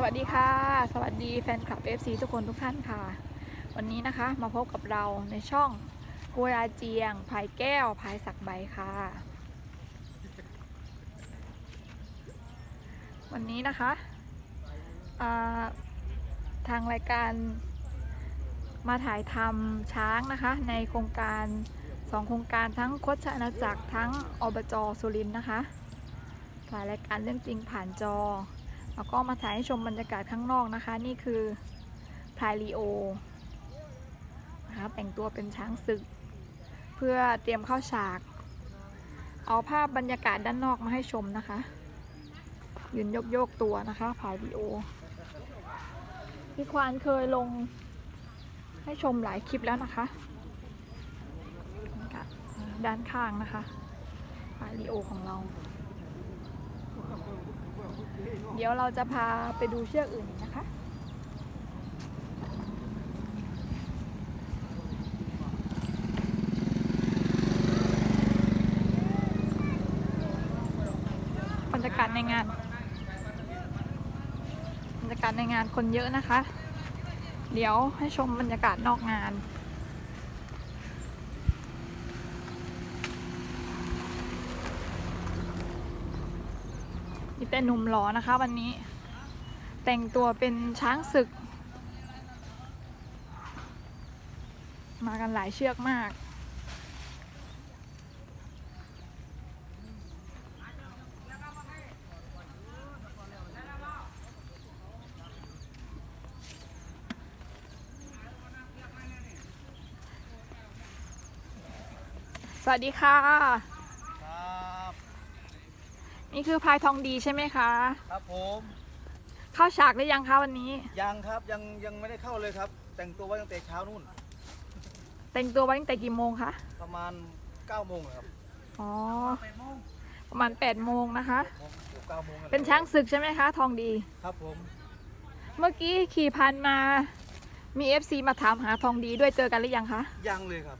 สวัสดีค่ะ สวัสดีแฟนคลับ FC ทุกคนทุกท่านค่ะ วันนี้นะคะมาพบกับเราในช่องกัวอาเจียงภายแก้วภายสักใบค่ะ วันนี้นะคะาทางรายการมาถ่ายทำช้างนะคะ ในโครงการสองโครงการทั้งโคชอาณาจักรทั้งอบจสุรินนะคะถ่ายรายการเรื่องจริงผ่านจอ แล้วก็มาถ่ายให้ชมบรรยากาศข้างนอกนะคะ นี่คือพายลีโอนะคะแต่งตัวเป็นช้างศึก เพื่อเตรียมเข้าฉาก เอาภาพบรรยากาศด้านนอกมาให้ชมนะคะยืนโยกโยกๆตัวนะคะพายลีโอพี่ควานเคยลงให้ชมหลายคลิปแล้วนะคะ ด้านข้างนะคะพายลีโอของเรา เดี๋ยวเราจะพาไปดูเชือกอื่นนะคะบรรยากาศในงานบรรยากาศในงานคนเยอะนะคะ เดี๋ยวให้ชมบรรยากาศนอกงาน แต่หนุ่มหล่อนะคะ วันนี้ แต่งตัวเป็นช้างศึก มากันหลายเชือกมาก สวัสดีค่ะ นี่คือพายทองดีใช่ไหมคะ ครับผมเข้าฉากหรือยังคะวันนี้ ยังครับยังยังไม่ได้เข้าเลยครับ แต่งตัวไว้ตั้งแต่เช้านู่น แต่งตัวไว้ตั้งแต่กี่โมงคะประมาณ9โมงครับอ๋อประมาณ8โมงนะคะ โมงเกือบ9โมงแล้วเป็นช้างศึกใช่ไหมคะ ทองดี ครับผมเมื่อกี้ขี่พันมา มี FC มาถามหาทองดีด้วยเจอกันหรือยังคะยังเลยครับ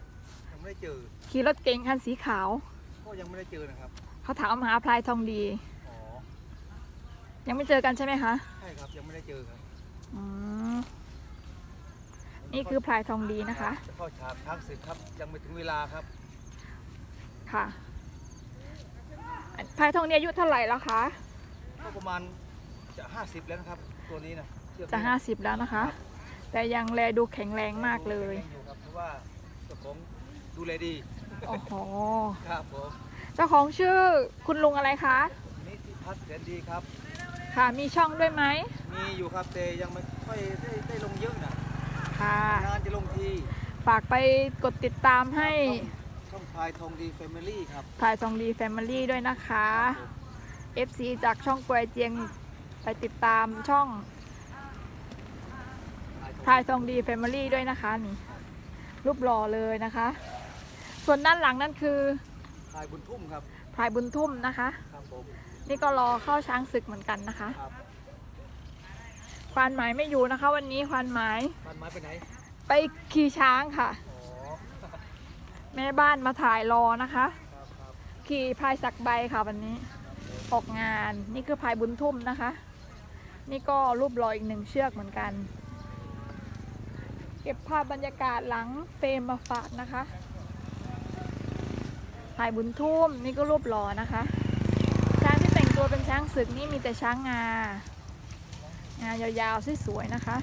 ยังไม่ได้เจอ ขี่รถเก๋งคันสีขาว ก็ยังไม่ได้เจอนะครับ เขาถามหาพลายทองดี อ๋อ ยังไม่เจอกันใช่ไหมคะใช่ครับ ยังไม่ได้เจอครับอืมนี่คือพลายทองดีนะคะ จะเข้าฉากช้างศึกครับ ยังไม่ถึงเวลาครับ ค่ะพลายทองดีอายุเท่าไหร่แล้วคะ ก็ประมาณจะ50แล้วนะครับ ตัวนี้นะเชือกจะนี้น ห้าสิบแล้วนะคะแต่ยังแลดูแข็งแรงมากเลย งอยู่ครับเพราะว่าเจ้าของดูแลดี โอ้โห ครับผม เจ้าของชื่อคุณลุงอะไรคะ นิติพัฒน์แสนดีครับ ค่ะ มีช่องด้วยไหม มีอยู่ครับแต่ยังไม่ค่อยได้ได้ลงเยอะนะค่ะ นานจะลงทีฝากไปกดติดตามให้ช่องพลายทองดีแฟมิลี่ครับพลายทองดีแฟมิลี่ด้วยนะคะ FC จากช่องกวยเจียงไปติดตามช่องพลายทองดีแฟมิลี่ด้วยนะคะนี่รูปหล่อเลยนะคะ ส่วนด้านหลังนั่นคือพลายบุญทุ่มครับพลายบุญทุ่มนะคะ ครับผมนี่ก็รอเข้าช้างศึกเหมือนกันนะคะ ครับควานหมายไม่อยู่นะคะ วันนี้ควานหมายพันไม้ไปไหนไปขี่ช้างค่ะ อ๋อแม่บ้านมาถ่ายรอนะคะ ครับครับขี่พายสักใบค่ะวันนี้ ออกงานนี่คือพายบุญทุ่มนะคะ นี่ก็รูปรอยอีกหนึ่งเชือกเหมือนกัน เก็บภาพบรรยากาศหลังเฟรมมาฝากนะคะ พายบุญทุ่มนี่ก็รูปหล่อนะคะ ช้างที่แต่งตัวเป็นช้างศึกนี่มีแต่ช้างงา งายาวๆสวยๆนะคะ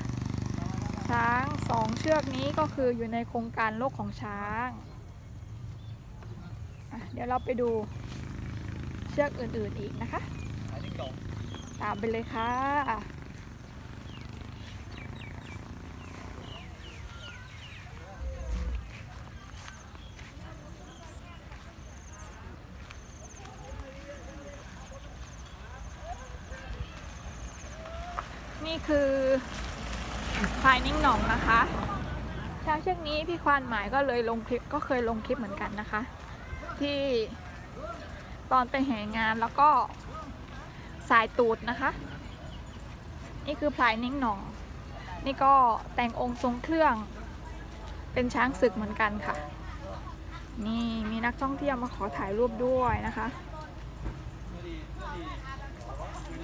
ช้างสองเชือกนี้ก็คืออยู่ในโครงการโลกของช้างเดี๋ยวเราไปดูเชือกอื่นๆอีกนะคะ ตามไปเลยค่ะ นี่คือพายนิ่งหน่องนะคะช้างเชือกนี้พี่ควานหมายก็เลยลงคลิปก็เคยลงคลิปเหมือนกันนะคะ ที่ตอนไปแห่งานแล้วก็สายตูดนะคะ นี่คือพลายนิ่งหน่อง นี่ก็แต่งองค์ทรงเครื่องเป็นช้างศึกเหมือนกันค่ะ นี่มีนักท่องเที่ยวมาขอถ่ายรูปด้วยนะคะ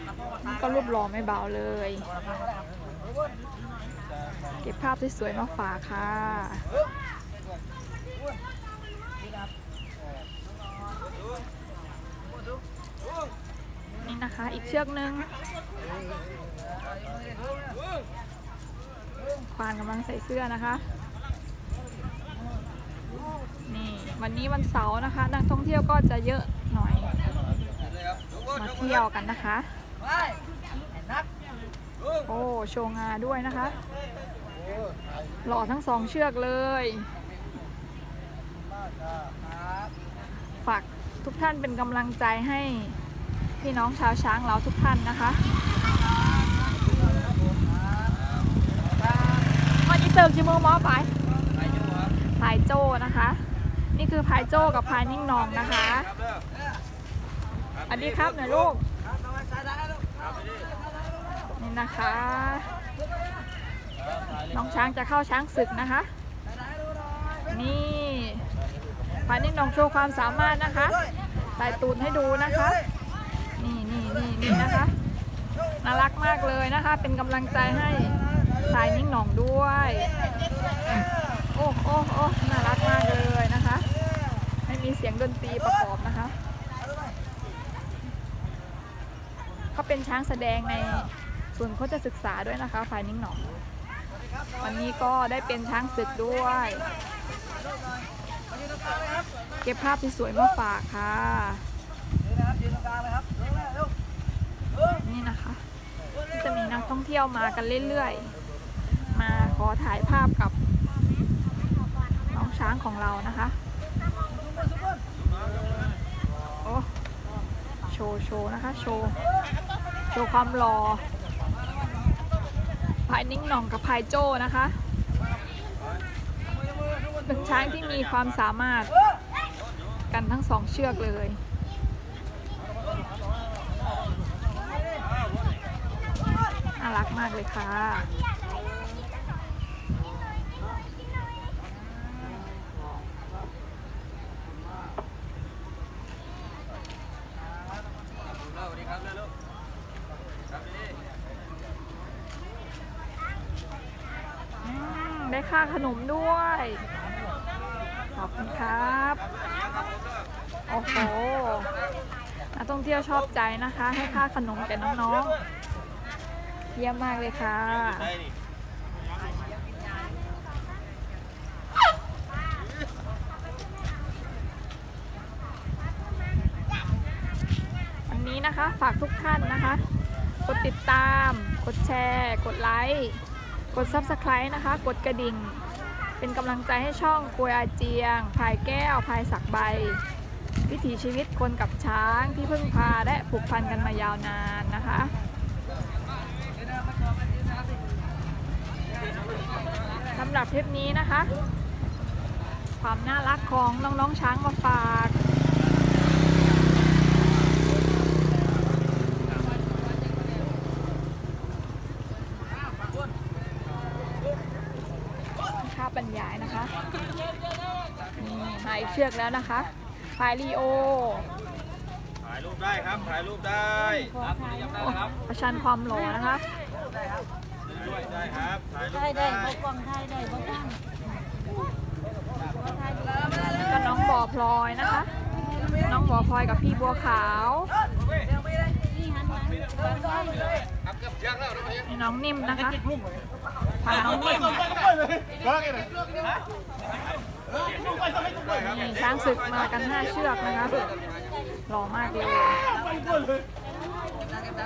ไม่ดีไม่ดีนี่ก็รูปหล่อไม่เบาเลย เก็บภาพสวยๆมาฝากค่ะนี่นะคะอีกเชือกหนึ่งควานกำลังใส่เสื้อนะคะ นี่วันนี้วันเสาร์นะคะ นักท่องเที่ยวก็จะเยอะหน่อย มาเที่ยวกันนะคะ โอ้ โชว์งาด้วยนะคะ หล่อทั้งสองเชือกเลย ฝากทุกท่านเป็นกำลังใจให้พี่น้องชาวช้างเราทุกท่านนะคะวันนี้เติมชิมโมมอไปพายโจ้นะคะ นี่คือพายโจ้กับพายนิ่งนองนะคะ อันนี้ครับหน่อยลูก นี่นะคะ น้องช้างจะเข้าช้างศึกนะคะ นี่พายนิ่งน้องโชว์ความสามารถนะคะใส่ตูนให้ดูนะคะ นี่นี่นี่นี่นะคะ น่ารักมากเลยนะคะ เป็นกำลังใจให้พายนิ่งหนองด้วย โอ้โอ้โอ้น่ารักมากเลยนะคะ ไม่มีเสียงดนตรีประกอบนะคะเขาเป็นช้างแสดงใน ส่วนย์โคชศึกษาด้วยนะคะฝ่ายนิ่งหนองวันนี้ก็ได้เป็นช้างศึกด้วย เก็บภาพที่สวยมาฝากค่ะนี่นะคะจะมีนักท่องเที่ยวมากันเรื่อยๆ มาขอถ่ายภาพกับน้องช้างของเรานะคะโอ้โชว์โชว์นะคะ โชว์ โชว์ความหล่อ พายนิ่งหน่องกับพายโจ้นะคะเป็นช้างที่มีความสามารถกันทั้งสองเชือกเลยน่ารักมากเลยค่ะ ค่าขนมด้วย ขอบคุณครับ โอ้โห นักท่องเที่ยวชอบใจนะคะ ให้ค่าขนมแก่น้องๆ เยี่ยมมากเลยค่ะ วันนี้นะคะฝากทุกท่านนะคะ กดติดตาม กดแชร์ กดไลค์ กด Subscribe นะคะ กดกระดิ่ง เป็นกำลังใจให้ช่องกวยอาเจียง พายแก้ว พายสักใบ วิถีชีวิตคนกับช้างที่พึ่งพาและผูกพันกันมายาวนานนะคะสำหรับทริปนี้นะคะ ความน่ารักของน้องๆช้างมาฝาก ค่าบรรยายนะคะ นี่ มาอีกเชือกแล้วนะคะพายลีโอถ่ายรูปได้ครับ ถ่ายรูปได้โอ้ประชันความหล่อนะคะด้วยได้ครับ ถ่ายรูปได้ได้ได้บ่กล้องได้ได้บ่กล้องบ่ถ่ายรูปแล้วก็น้องบ่อพลอยนะคะ น้องบ่อพลอยกับพี่บัวขาวนี่หันมาได้นี่น้องนิ่มนะคะ พาน้องนิ่มนี่ช้างศึกมากันห้าเชือกนะคะหล่อมากเลย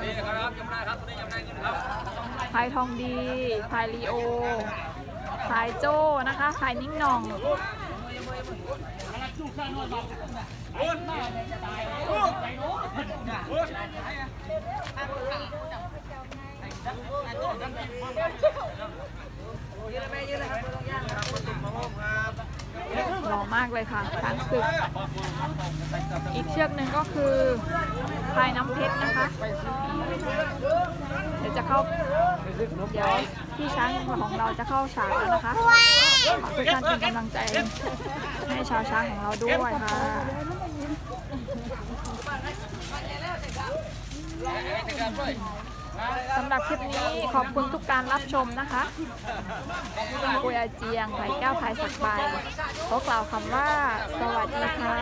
นี่นะครับยำได้ครับตัวนี้ยำได้เงินครับพายทองดีพายลีโอพายโจ้นะคะพายนิ่งหน่อง หล่อมากเลยค่ะช้างศึก อีกเชือกหนึ่งก็คือพายน้ำเพชรนะคะ เดี๋ยวจะเข้า เดี๋ยวพี่ช้างของเราจะเข้าฉากแล้วนะคะฝากทุกท่านเป็นกำลังใจให้ชาวช้างของเราด้วยค่ะ สำหรับคลิปนี้ขอบคุณทุกการรับชมนะคะกุยอาเจียงไผ่แก้วไผ่สักใบขอกล่าวคำว่า สวัสดีค่ะ